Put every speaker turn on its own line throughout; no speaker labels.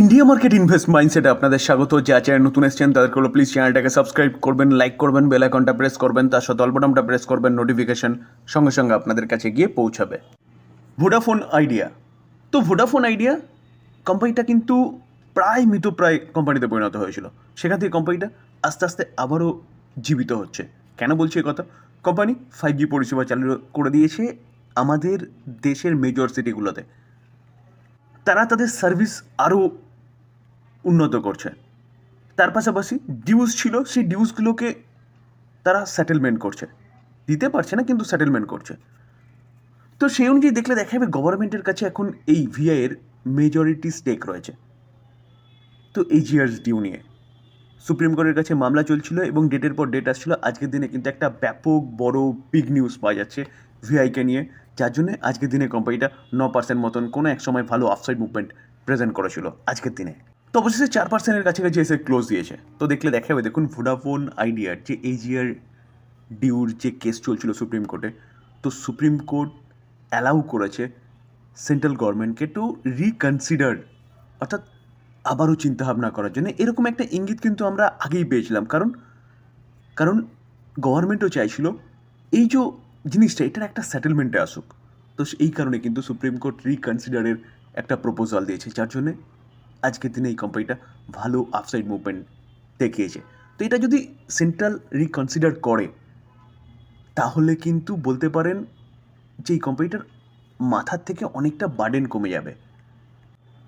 India market invest মাইন্ডসেটে আপনাদের স্বাগত। যা চ্যানেল নতুন এসছেন, তাদেরকে হলো প্লিজ চ্যানেলটাকে সাবস্ক্রাইব করবেন লাইক করবেন বেল আইকনটা প্রেস করবেন, তার সাথে অল্পটামটা প্রেস করবেন নোটিফিকেশন সঙ্গে সঙ্গে আপনাদের কাছে গিয়ে পৌঁছাবে। ভোডাফোন আইডিয়া তো ভোডাফোন আইডিয়া কোম্পানিটা কিন্তু প্রায় মৃতপ্রায় কোম্পানিতে পরিণত হয়েছিল। সেখান থেকে কোম্পানিটা আস্তে আস্তে আবারও জীবিত হচ্ছে। কেন বলছি কথা? কোম্পানি ফাইভ জি পরিষেবা চালু করে দিয়েছে আমাদের দেশের মেজর সিটিগুলোতে তারা তাদের সার্ভিস আরও উন্নত করছে। তার পাশাপাশি ডিউজ ছিল, সেই ডিউজগুলোকে তারা সেটেলমেন্ট করছে। দিতে পারছে না, কিন্তু সেটেলমেন্ট করছে। তো সেই অনুযায়ী দেখলে দেখা যাবে গভর্নমেন্টের কাছে এখন এই ভিআইয়ের মেজরিটি স্টেক রয়েছে। তো এই জিয়ার্স ডিউ নিয়ে। সুপ্রিম কোর্টের কাছে মামলা চলছিল এবং ডেটের পর ডেট আসছিল। আজকের দিনে কিন্তু একটা ব্যাপক বড় বিগ নিউজ পাওয়া যাচ্ছে ভিআইকে নিয়ে। যার জন্য আজকের দিনে কোম্পানিটা ন পার্সেন্ট মতন কোনো এক সময় ভালো আফসাইড মুভমেন্ট প্রেজেন্ট করেছিল আজকের দিনে। তো অবশেষে চার পার্সেন্টের কাছাকাছি এসে ক্লোজ দিয়েছে। তো দেখলে দেখা যাবে দেখুন ভোডাফোন আইডিয়ার যে এজিয়ার ডিউর যে কেস চলছিল সুপ্রিম কোর্টে তো সুপ্রিম কোর্ট অ্যালাউ করেছে সেন্ট্রাল গভর্নমেন্টকে টু রিকনসিডার অর্থাৎ আবারও চিন্তাভাবনা করার জন্য। এরকম একটা ইঙ্গিত কিন্তু আমরা আগেই পেয়েছিলাম। কারণ কারণ গভর্নমেন্টও চাইছিল এই যে জিনিসটা, এটার একটা সেটেলমেন্টে আসুক। তো এই কারণে কিন্তু সুপ্রিম কোর্ট রিকনসিডারের একটা প্রপোজাল দিয়েছে। যার জন্যে আজকের দিনে এই কোম্পানিটা ভালো আফসাইড মুভমেন্ট দেখিয়েছে তো এটা যদি সেন্ট্রাল রিকনসিডার করে, তাহলে কিন্তু বলতে পারেন যে এই কোম্পানিটার মাথার থেকে অনেকটা বার্ডেন কমে যাবে।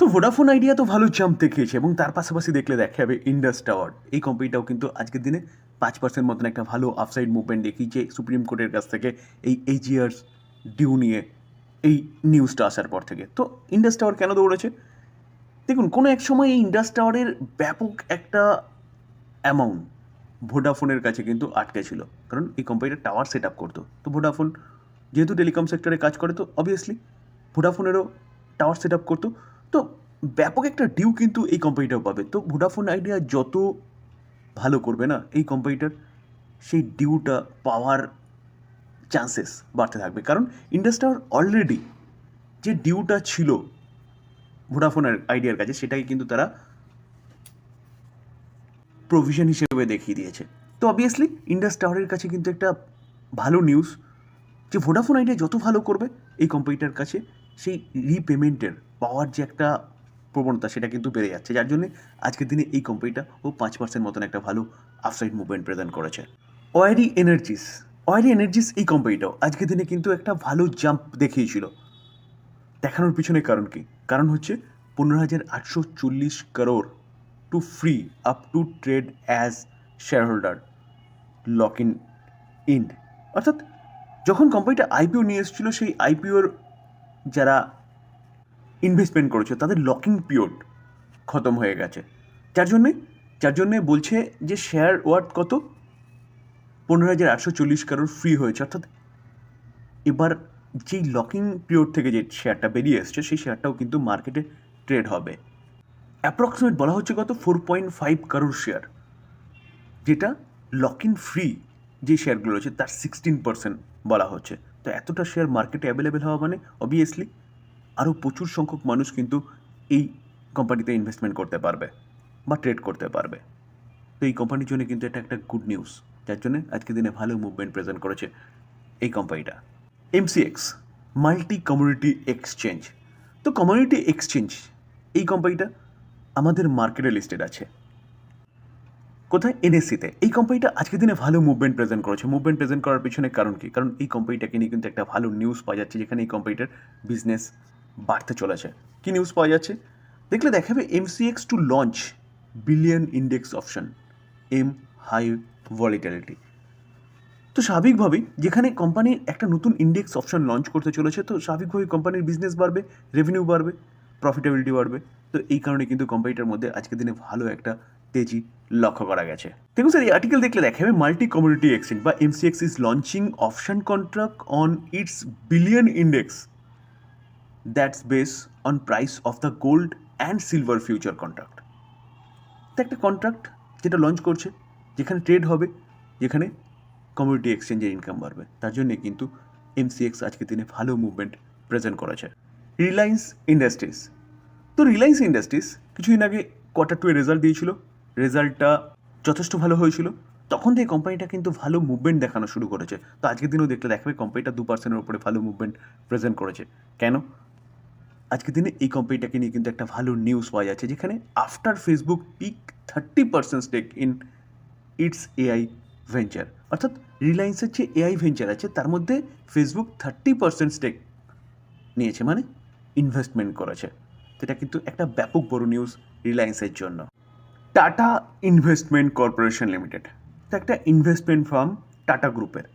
তো ভোডাফোন আইডিয়া তো ভালো জাম্প দেখিয়েছে এবং তার পাশাপাশি দেখলে দেখা যাবে ইন্ডাস টাওয়ার এই কোম্পানিটাও কিন্তু আজকের দিনে পাঁচ পার্সেন্ট মতন একটা ভালো আফসাইড মুভমেন্ট দেখিয়েছে সুপ্রিম কোর্টের কাছ থেকে এই এইজিয়ার্স ডিউ নিয়ে এই নিউজটা আসার পর থেকে। তো ইন্ডাস টাওয়ার কেন দৌড়েছে? দেখুন, কোনো এক সময় এই ইন্ডাস টাওয়ারের ব্যাপক একটা অ্যামাউন্ট ভোডাফোনের কাছে কিন্তু আটকে ছিল। কারণ এই কোম্পানিটা টাওয়ার সেট আপ করতো। তো ভোডাফোন যেহেতু টেলিকম সেক্টরে কাজ করে, তো অবভিয়াসলি ভোডাফোনেরও টাওয়ার সেট আপ করতো। তো ব্যাপক একটা ডিউ কিন্তু এই কোম্পানিটাও পাবে। তো ভোডাফোন আইডিয়া যত ভালো করবে না এই কোম্পানিটার সেই ডিউটা পাওয়ার চান্সেস বাড়তে থাকবে। কারণ ইন্ডাস টাওয়ার অলরেডি যে ডিউটা ছিল ভোডাফোনের আইডিয়ার কাছে, সেটাকে কিন্তু তারা প্রভিশন হিসেবে দেখিয়ে দিয়েছে। তো অবভিয়াসলি ইন্ডাস টাওয়ারের কাছে কিন্তু একটা ভালো নিউজ যে ভোডাফোন আইডিয়া যত ভালো করবে, এই কোম্পানিটার কাছে সেই রিপেমেন্টের পাওয়ার যে একটা প্রবণতা সেটা কিন্তু বেড়ে যাচ্ছে। যার জন্য আজকের দিনে এই কোম্পানিটা ও পাঁচ পার্সেন্ট মতন একটা ভালো আফসাইড মুভমেন্ট প্রেজেন্ট করেছে। ওয়ারি এনার্জিস ওয়ারি এনার্জিস এই কোম্পানিটাও আজকের দিনে কিন্তু একটা ভালো জাম্প দেখিয়েছিল। দেখানোর পিছনে কারণ কি? কারণ হচ্ছে পনেরো হাজার আটশো চল্লিশ crore to free up to trade as shareholder lock in end অর্থাৎ যখন কোম্পানিটা আইপিও নিয়ে এসেছিল, সেই আইপিওর যারা ইনভেস্টমেন্ট করেছে, তাদের লকিং পিরিয়ড খতম হয়ে গেছে। যার জন্যে যার জন্যে বলছে যে শেয়ার ওয়ার্ড কত? পনেরো হাজার আটশো চল্লিশ কারোর ফ্রি হয়েছে। অর্থাৎ এবার যেই লকিং পিরিয়ড থেকে যে শেয়ারটা বেরিয়ে এসছে, সেই শেয়ারটাও কিন্তু মার্কেটে ট্রেড হবে। অ্যাপ্রক্সিমেট বলা হচ্ছে কত? Four point five crore share যেটা লক ইন ফ্রি যে শেয়ারগুলো রয়েছে, তার সিক্সটিন পার্সেন্ট বলা হচ্ছে। তো এতটা শেয়ার মার্কেটে অ্যাভেলেবেল হওয়া মানে অবভিয়াসলি আরও প্রচুর সংখ্যক মানুষ কিন্তু এই কোম্পানিতে ইনভেস্টমেন্ট করতে পারবে বা ট্রেড করতে পারবে। তো এই কোম্পানির জন্য কিন্তু এটা একটা গুড নিউজ যার জন্য আজকের দিনে ভালো মুভমেন্ট প্রেজেন্ট করেছে এই কোম্পানিটা এমসিএক্স মাল্টি কমিউনিটি এক্সচেঞ্জ তো কমিউনিটি এক্সচেঞ্জ এই কোম্পানিটা আমাদের মার্কেটে লিস্টেড আছে। কোথায়? এনএসসিতে এই কোম্পানিটা আজকের দিনে ভালো মুভমেন্ট প্রেজেন্ট করেছে। মুভমেন্ট প্রেজেন্ট করার পিছনে কারণ কি? কারণ এই কোম্পানিটাকে নিয়ে কিন্তু একটা ভালো নিউজ পাওয়া যাচ্ছে, যেখানে এই কোম্পানিটার বিজনেস বাড়তে চলেছে। কি নিউজ পাওয়া যাচ্ছে? দেখলে দেখাবে MCX to launch billion index option am high volatility তো স্বাভাবিকভাবেই যেখানে কোম্পানি একটা নতুন ইন্ডেক্স অপশন লঞ্চ করতে চলেছে, তো স্বাভাবিকভাবেই কোম্পানির বিজনেস বাড়বে রেভিনিউ বাড়বে প্রফিটেবিলিটি বাড়বে। তো এই কারণে কিন্তু কোম্পানিটার মধ্যে আজকের দিনে ভালো একটা তেজি লক্ষ্য করা গেছে। দেখুন স্যার এই আর্টিকেল দেখলে দেখা যাবে মাল্টি কমিউনিটি এক্সচেঞ্জ বা MCX is launching option contract on its billion index that's base on price of the gold and silver future contract তো একটা কন্ট্রাক্ট যেটা লঞ্চ করছে, যেখানে ট্রেড হবে, যেখানে কমিউনিটি এক্সচেঞ্জের ইনকাম বাড়বে, তার জন্যে কিন্তু এমসিএক্স আজকের দিনে ভালো মুভমেন্ট প্রেজেন্ট করেছে। রিলায়েন্স ইন্ডাস্ট্রিজ তো রিলায়েন্স ইন্ডাস্ট্রিজ কিছুদিন আগে কোয়ার্টার টু এর রেজাল্ট দিয়েছিল রেজাল্টটা যথেষ্ট ভালো হয়েছিল। তখন থেকে কোম্পানিটা কিন্তু ভালো মুভমেন্ট দেখানো শুরু করেছে। তো আজকের দিনেও দেখলে দেখবে কোম্পানিটা দু পার্সেন্টের উপরে ভালো মুভমেন্ট প্রেজেন্ট করেছে। কেন? আজকের দিনে এই কোম্পানিটাকে নিয়ে কিন্তু একটা ভালো নিউজ পাওয়া যাচ্ছে, যেখানে after Facebook pick thirty percent stake in its AI venture অর্থাৎ রিলায়েন্সের যে এআই ভেঞ্চার আছে, তার মধ্যে ফেসবুক থার্টি পার্সেন্ট স্টেক নিয়েছে মানে ইনভেস্টমেন্ট করেছে। এটা কিন্তু একটা ব্যাপক বড় নিউজ রিলায়েন্সের জন্য। টাটা ইনভেস্টমেন্ট কর্পোরেশন লিমিটেড তো একটা ইনভেস্টমেন্ট ফার্ম টাটা গ্রুপের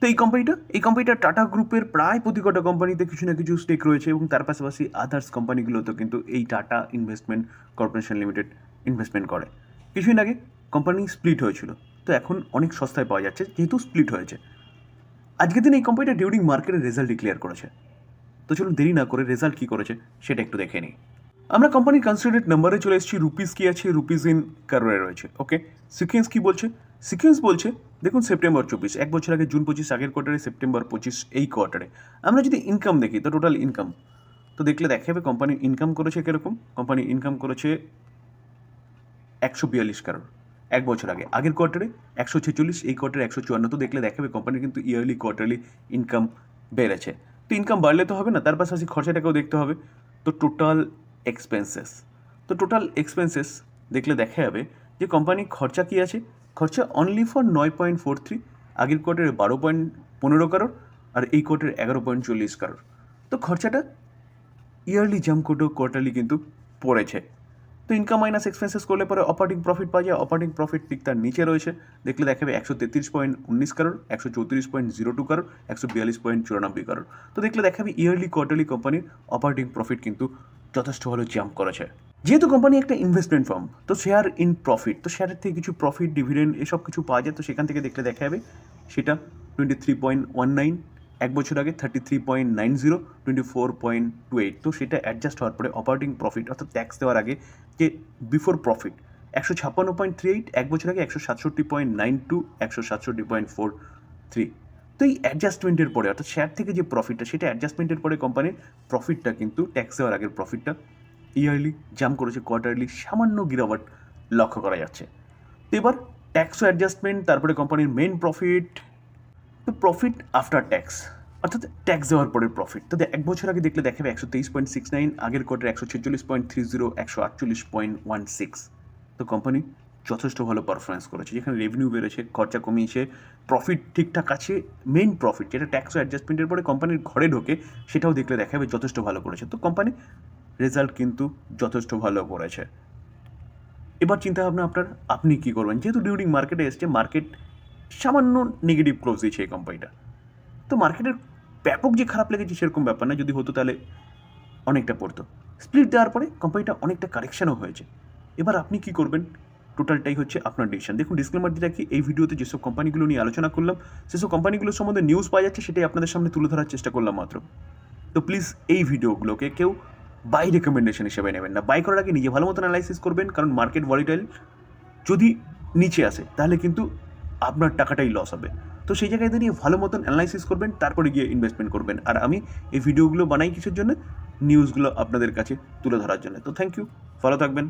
তো এই কোম্পানিটা এই কোম্পানিটা টাটা গ্রুপের প্রায় প্রতি কটা কোম্পানিতে কিছু না কিছু স্টেক রয়েছে এবং তার পাশাপাশি আদার্স কোম্পানিগুলোতেও কিন্তু এই Tata investment corporation limited investment করে। কিছুদিন আগে কোম্পানি স্প্লিট হয়েছিল। তো এখন অনেক সস্তায় পাওয়া যাচ্ছে, যেহেতু স্প্লিট হয়েছে। আজকের দিন এই কোম্পানিটা ডিউরিং মার্কেটের রেজাল্ট ডিক্লেয়ার করেছে। তো চলুন দেরি না করে রেজাল্ট কী করেছে সেটা একটু দেখে নিই। আমরা কোম্পানির কনসিডারেড নাম্বারে চলে এসেছি রুপিস কী আছে রুপিস ইন কারোরে রয়েছে ওকে সিকোয়েন্স কী বলছে? সিকোয়েন্স বলছে দেখুন সেপ্টেম্বর চব্বিশ, এক বছর আগে জুন পঁচিশ, আগের কোয়ার্টারে সেপ্টেম্বর পঁচিশ, এই কোয়ার্টারে আমরা যদি ইনকাম দেখি, তো টোটাল ইনকাম তো দেখলে দেখা যাবে কোম্পানি ইনকাম করেছে কীরকম? কোম্পানি ইনকাম করেছে একশো বিয়াল্লিশ কারোর এক বছর আগে। আগের কোয়ার্টারে একশো ছেচল্লিশ, এই কোয়ার্টারে একশো চুয়ান্ন। তো দেখলে দেখাবে কোম্পানির কিন্তু ইয়ারলি কোয়ার্টারলি ইনকাম বেড়েছে। তো ইনকাম বাড়লে তো হবে না, তার পাশাপাশি খরচাটাকেও দেখতে হবে। তো টোটাল এক্সপেন্সেস তো টোটাল এক্সপেন্সেস দেখলে দেখা যাবে যে কোম্পানি খরচা কী আছে? খরচা অনলি ফর নয় পয়েন্ট ফোর থ্রি আগের কোয়ার্টারে বারো পয়েন্ট পনেরো কারোর আর এই কোয়ার্টারে এগারো পয়েন্ট চল্লিশ কারোর। তো খরচাটা ইয়ারলি জাম্প করতেও কোয়ার্টারলি কিন্তু পড়েছে। তো ইনকাম মাইনাস এক্সপেন্সেস করলে পরে অপারেটিং প্রফিট পাওয়া যায় অপারেটিং প্রফিট ঠিক তার নিচে রয়েছে। দেখলে দেখাবে একশো তেত্রিশ পয়েন্ট উনিশ কারোর, একশো চৌত্রিশ পয়েন্ট জিরো টু কারোর, একশো বিয়াল্লিশ পয়েন্ট চুরানব্বই কারোর। তো দেখলে দেখাবে ইয়ারলি কোয়ার্টারলি কোম্পানির অপারেটিং প্রফিট কিন্তু যথেষ্ট ভালো জাম্প করেছে। যেহেতু কোম্পানি একটা ইনভেস্টমেন্ট ফার্ম তো শেয়ার ইন প্রফিট তো শেয়ারের থেকে কিছু প্রফিট ডিভিডেন্ড এসব কিছু পাওয়া যায়, তো সেখান থেকে দেখলে দেখা যাবে সেটা twenty three point one nine এক বছর আগে thirty three point nine zero twenty four point two eight তো সেটা অ্যাডজাস্ট হওয়ার পরে অপারেটিং প্রফিট অর্থাৎ ট্যাক্স দেওয়ার আগে যে বিফোর প্রফিট একশো ছাপ্পান্ন পয়েন্ট থ্রি এইট এক বছর আগে একশো সাতষট্টি পয়েন্ট নাইন টু একশো সাতষট্টি পয়েন্ট ফোর থ্রি তো এই অ্যাডজাস্টমেন্টের পরে, অর্থাৎ শেয়ার থেকে যে প্রফিটটা সেটা অ্যাডজাস্টমেন্টের পরে কোম্পানির প্রফিটটা কিন্তু ট্যাক্স দেওয়ার আগের প্রফিটটা ইয়ারলি জাম্প করেছে কোয়ার্টারলি সামান্য গিরাওয়াট লক্ষ্য করা যাচ্ছে। তো এবার ট্যাক্স অ্যাডজাস্টমেন্ট তারপরে কোম্পানির মেন প্রফিট তো প্রফিট আফটার ট্যাক্স অর্থাৎ ট্যাক্স দেওয়ার পরে প্রফিট তো এক বছর আগে দেখলে দেখাবে একশো তেইশ পয়েন্ট সিক্স নাইন আগের কোয়ার্টার একশো ছেচল্লিশ পয়েন্ট থ্রি জিরো একশো আটচল্লিশ পয়েন্ট ওয়ান সিক্স তো কোম্পানি যথেষ্ট ভালো পারফরমেন্স করেছে, যেখানে রেভিনিউ বেড়েছে, খরচা কমিয়েছে প্রফিট ঠিকঠাক আছে মেন প্রফিট যেটা ট্যাক্স অ্যাডজাস্টমেন্টের পরে কোম্পানির ঘরে ঢোকে, সেটাও দেখলে দেখাবে যথেষ্ট ভালো করেছে। তো কোম্পানি রেজাল্ট কিন্তু যথেষ্ট ভালো করেছে। এবার চিন্তা ভাবনা আপনার, আপনি কী করবেন? যেহেতু ডিউরিং মার্কেটে এসছে মার্কেট সামান্য নেগেটিভ ক্লোজ দিয়েছে এই কোম্পানিটা তো মার্কেটের ব্যাপক যে খারাপ লেগেছে সেরকম ব্যাপার না, যদি হতো তাহলে অনেকটা পড়তো। স্প্লিট দেওয়ার পরে কোম্পানিটা অনেকটা কারেকশানও হয়েছে। এবার আপনি কি করবেন? টোটালটাই হচ্ছে আপনার ডিসিশন দেখুন ডিসক্লেমার দিয়ে রাখি, এই ভিডিওতে যেসব কোম্পানিগুলো নিয়ে আলোচনা করলাম, সেসব কোম্পানিগুলোর সম্বন্ধে নিউজ পাওয়া যাচ্ছে, সেটাই আপনাদের সামনে তুলে ধরার চেষ্টা করলাম মাত্র। তো প্লিজ এই ভিডিওগুলোকে কেউ বাই রেকমেন্ডেশন হিসেবে নেবেন না। বাই করার আগে নিজে ভালো মতন অ্যানালাইসিস করবেন, কারণ মার্কেট ভলিটাইল যদি নিচে আসে, তাহলে কিন্তু আপনার টাকাটাই লস হবে। তো সেই জায়গায় দাঁড়িয়ে ভালো মতন অ্যানালাইসিস করবেন, তারপরে গিয়ে ইনভেস্টমেন্ট করবেন। আর আমি এই ভিডিওগুলো বানাই কিছুর জন্য? নিউজগুলো আপনাদের কাছে তুলে ধরার জন্য। তো থ্যাংক ইউ ভালো থাকবেন।